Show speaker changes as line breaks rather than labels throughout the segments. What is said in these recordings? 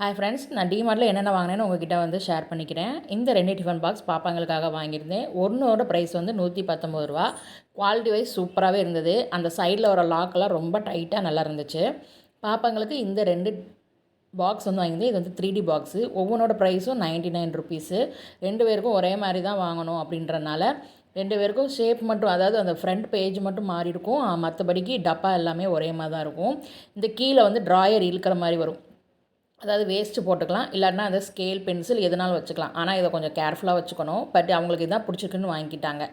Hi friends நான் டிமார்ட்டில் என்னென்ன வாங்கினேன்னு உங்ககிட்ட வந்து ஷேர் பண்ணிக்கிறேன். இந்த ரெண்டு டிஃபன் பாக்ஸ் பாப்பாங்களுக்காக வாங்கியிருந்தேன். ஒன்றோட ப்ரைஸ் வந்து நூற்றி பத்தொம்பது ரூபா குவாலிட்டி வைஸ் சூப்பராகவே இருந்தது. அந்த சைடில் வர லாக்கெல்லாம் ரொம்ப டைட்டாக நல்லா இருந்துச்சு. பாப்பாங்களுக்கு இந்த ரெண்டு பாக்ஸ் வந்து வாங்கியிருந்தேன். இது வந்து த்ரீ டி பாக்ஸு ஒவ்வொன்றோட ப்ரைஸும் நைன்ட்டி நைன் ருபீஸு ரெண்டு பேருக்கும் ஒரே மாதிரி தான் வாங்கணும் அப்படின்றனால ரெண்டு பேருக்கும் ஷேப் மட்டும் அதாவது அந்த ஃப்ரண்ட் பேஜ் மட்டும் மாறி இருக்கும் மற்றபடிக்கு டப்பா எல்லாமே ஒரே மாதிரி தான் இருக்கும். இந்த கீழே வந்து ட்ராயர் இழுக்கிற மாதிரி வரும். அதாவது வேஸ்ட்டு போட்டுக்கலாம் இல்லைன்னா அந்த ஸ்கேல் பென்சில் எதுனாலும் வச்சுக்கலாம். ஆனால் இதை கொஞ்சம் கேர்ஃபுல்லாக வச்சுக்கணும். பட் அவங்களுக்கு இதான் பிடிச்சிருக்குன்னு வாங்கிக்கிட்டாங்க.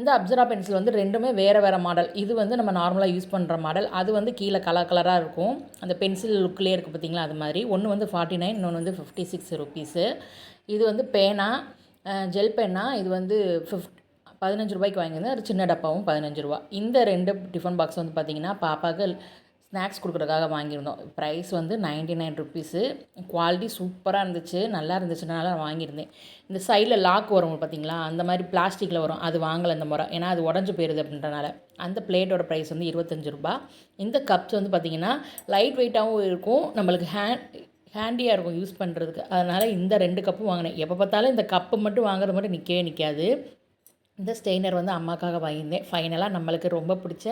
இந்த அப்சரா பென்சில் வந்து ரெண்டுமே வேறு வேறு மாடல் இது வந்து நம்ம நார்மலாக யூஸ் பண்ணுற மாடல் அது வந்து கீழே கலர் கலராக இருக்கும். அந்த பென்சில் லுக்லேயே இருக்குது பார்த்திங்களா அது மாதிரி. ஒன்று வந்து ஃபார்ட்டி நைன் இன்னொன்று வந்து ஃபிஃப்டி சிக்ஸ் ருபீஸு இது வந்து பேனா ஜெல் பேனா இது வந்து ஃபிஃப்ட் பதினஞ்சு ரூபாய்க்கு வாங்கியிருந்தேன். அது சின்ன டப்பாவும் பதினஞ்சு ரூபா. இந்த ரெண்டு டிஃபன் பாக்ஸ் வந்து பார்த்திங்கன்னா பாப்பாவுக்கு ஸ்நாக்ஸ் கொடுக்குறதுக்காக வாங்கியிருந்தோம். ப்ரைஸ் வந்து நைன்டி நைன் ருப்பீஸு குவாலிட்டி சூப்பராக இருந்துச்சு. நல்லா இருந்துச்சுனால வாங்கியிருந்தேன். இந்த சைடில் லாக் வரும் பார்த்தீங்களா அந்த மாதிரி பிளாஸ்டிக்கில் வரும். அது வாங்கலை இந்த முறை. ஏன்னா அது உடஞ்சி போயிடுது அப்படின்றனால. அந்த பிளேட்டோட ப்ரைஸ் வந்து இருபத்தஞ்சி ரூபா. இந்த கப்ஸ் வந்து பார்த்திங்கன்னா லைட் வெயிட்டாகவும் இருக்கும். நம்மளுக்கு ஹேண்ட் ஹேண்டியாக இருக்கும் யூஸ் பண்ணுறதுக்கு அதனால் இந்த ரெண்டு கப்பும் வாங்கினேன். எப்போ பார்த்தாலும் இந்த கப்பு மட்டும் வாங்குறது மட்டும் நிற்கவே நிற்காது இந்த ஸ்டெய்னர் வந்து அம்மாக்காக வாங்கியிருந்தேன். ஃபைனலாக நம்மளுக்கு ரொம்ப பிடிச்ச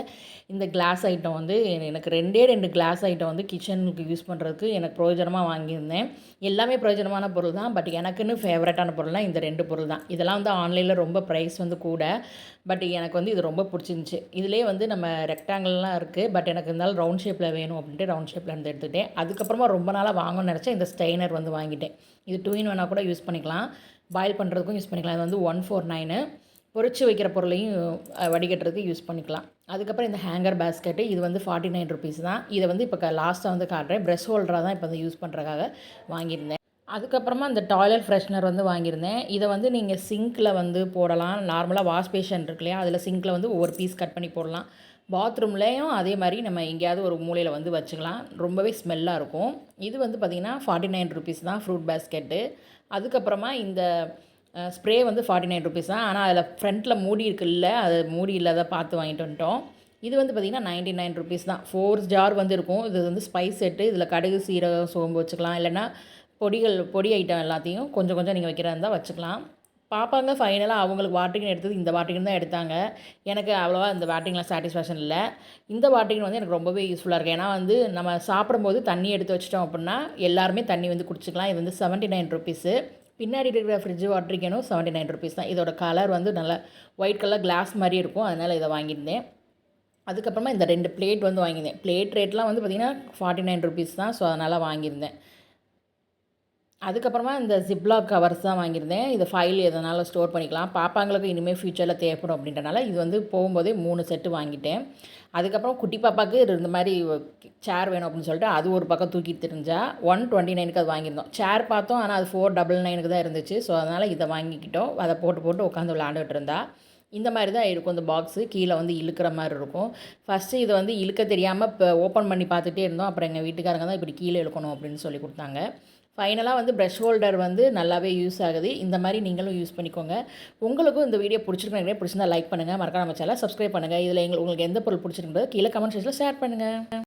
இந்த கிளாஸ் ஐட்டம் வந்து எனக்கு ரெண்டே ரெண்டு கிளாஸ் ஐட்டம் வந்து கிச்சனுக்கு யூஸ் பண்ணுறதுக்கு எனக்கு பிரயோஜனமாக வாங்கியிருந்தேன். எல்லாமே பிரயோஜனமான பொருள் தான். பட் எனக்குன்னு ஃபேவரட்டான பொருள்னால் இந்த ரெண்டு பொருள் தான். இதெல்லாம் வந்து ஆன்லைனில் ரொம்ப ப்ரைஸ் வந்து கூட. பட் எனக்கு வந்து இது ரொம்ப பிடிச்சிருந்துச்சி. இதிலே வந்து நம்ம ரெக்டாங்கிள்லாம் இருக்குது பட் எனக்கு இருந்தாலும் ரவுண்ட் ஷேப்பில் வேணும் அப்படின்ட்டு ரவுண்ட் ஷேப்பில் இருந்து எடுத்துக்கிட்டேன். அதுக்கப்புறமா ரொம்ப நாளாக வாங்கணும்னு நினச்சேன். இந்த ஸ்டெய்னர் வந்து வாங்கிட்டேன். இது டூ இன் வேணால் கூட யூஸ் பண்ணிக்கலாம். பாயில் பண்ணுறதுக்கும் யூஸ் பண்ணிக்கலாம். இது வந்து ஒன் ஃபோர் நைனு பொறிச்சு வைக்கிற பொருளையும் வடிகட்டுறதுக்கு யூஸ் பண்ணிக்கலாம். அதுக்கப்புறம் இந்த ஹேங்கர் பேஸ்கெட்டு இது வந்து ஃபார்ட்டி நைன் ருபீஸ் தான். இதை வந்து இப்போ லாஸ்ட்டாக வந்து காட்டுறேன். ப்ரெஷ் ஹோல்டராக தான் இப்போ வந்து யூஸ் பண்ணுறதுக்காக வாங்கியிருந்தேன். அதுக்கப்புறமா இந்த டாய்லெட் ஃப்ரெஷ்னர் வந்து வாங்கியிருந்தேன். இதை வந்து நீங்கள் சிங்க்கில் வந்து போடலாம். நார்மலாக வாஷ் பேஷன் இருக்கு இல்லையா? அதில் சிங்க்கில் வந்து ஒவ்வொரு பீஸ் கட் பண்ணி போடலாம். பாத்ரூம்லேயும் அதே மாதிரி நம்ம எங்கேயாவது ஒரு மூலையில் வந்து வச்சுக்கலாம். ரொம்பவே ஸ்மெல்லாக இருக்கும். இது வந்து பார்த்திங்கன்னா ஃபார்ட்டி நைன் ருபீஸ் தான் ஃப்ரூட் பேஸ்கெட்டு அதுக்கப்புறமா இந்த ஸ்ப்ரே வந்து ஃபார்ட்டி நைன் ருபீஸ் தான். ஆனால் அதில் ஃப்ரண்ட்டில் மூடி இருக்குல்ல அது மூடி இல்லாத பார்த்து வாங்கிட்டு வந்துட்டோம். இது வந்து பார்த்திங்கன்னா நைன்ட்டி நைன் ருபீஸ் தான். ஃபோர் ஜார் வந்து இருக்கும். இது வந்து ஸ்பைஸ் செட்டு இதில் கடுகு சீரகம் சோம்பு வச்சுக்கலாம். இல்லைன்னா பொடிகள் பொடி ஐட்டம் எல்லாத்தையும் கொஞ்சம் கொஞ்சம் நீங்கள் வைக்கிறதா இருந்தால் வச்சுக்கலாம். பாப்பாங்க ஃபைனலாக அவங்களுக்கு வாட்டிங்கன் எடுத்தது இந்த வாட்டிங்கன் தான் எடுத்தாங்க. எனக்கு அவ்வளோவா இந்த வாட்டிங்கில் சாட்டிஸ்ஃபேக்ஷன் இல்லை. இந்த வாட்டிங்கன் வந்து எனக்கு ரொம்பவே யூஸ்ஃபுல்லாக இருக்குது ஏன்னா வந்து நம்ம சாப்பிடும்போது தண்ணி எடுத்து வச்சிட்டோம் அப்படின்னா எல்லாருமே தண்ணி வந்து குடிச்சிக்கலாம். இது வந்து செவன்ட்டி நைன் ருபீஸு பின்னாடி இருக்கிற fridge water seventy nine rupees தான். இதோட கலர் வந்து நல்லா ஒயிட் கலர் கிளாஸ் மாதிரி இருக்கும். அதனால் இதை வாங்கியிருந்தேன். அதுக்கப்புறமா இந்த ரெண்டு பிளேட் வந்து வாங்கியிருந்தேன். பிளேட் ரேட்லாம் வந்து பார்த்திங்கன்னா ஃபார்ட்டி நைன் ருபீஸ் தான். ஸோ அதனால் வாங்கியிருந்தேன். அதுக்கப்புறமா இந்த ஜிப்லாக் கவர்ஸ் தான் வாங்கியிருந்தேன். இதை ஃபைல் எதனாலும் ஸ்டோர் பண்ணிக்கலாம்? பாப்பாங்களுக்கு இனிமேல் ஃப்யூச்சரில் தேவைப்படும் அப்படின்றனால இது வந்து போகும்போதே மூணு செட்டு வாங்கிட்டேன். அதுக்கப்புறம் குட்டி பாப்பாவுக்கு இந்த மாதிரி சேர் வேணும் அப்படின்னு சொல்லிட்டு அது ஒரு பக்கம் தூக்கி தெரிஞ்சா ஒன் டுவெண்ட்டி நைனுக்கு அது வாங்கியிருந்தோம். சேர் பார்த்தோம் ஆனால் அது ஃபோர் டபுள் நைனுக்கு தான் இருந்துச்சு. ஸோ அதனால் இதை வாங்கிக்கிட்டோம். அதை போட்டு போட்டு உட்காந்து விளாண்டுட்டு இருந்தா. இந்த மாதிரி தான் இருக்கும் இந்த பாக்ஸு கீழே வந்து இழுக்கிற மாதிரி இருக்கும். ஃபஸ்ட்டு இதை வந்து இழுக்க தெரியாமல் இப்போ ஓப்பன் பண்ணி பார்த்துட்டே இருந்தோம். அப்புறம் எங்கள் வீட்டுக்காரங்க தான் இப்படி கீழே இழுக்கணும் அப்படின்னு சொல்லி கொடுத்தாங்க. ஃபைனலாக வந்து ப்ரஷ் ஹோல்டர் வந்து நல்லாவே யூஸ் ஆகுது. இந்த மாதிரி நீங்களும் யூஸ் பண்ணிக்கோங்க. உங்களுக்கும் இந்த வீடியோ பிடிச்சிருக்கேன் பிடிச்சிருந்தா லைக் பண்ணுங்கள் மறக்காம சேனல் சப்ஸ்கிரைப் பண்ணுங்கள் இதில் எங்களுக்கு உங்களுக்கு எந்த பொருள் பிடிச்சிருக்கிறது கீழே கமெண்ட் செக்ஷனில் ஷேர் பண்ணுங்கள்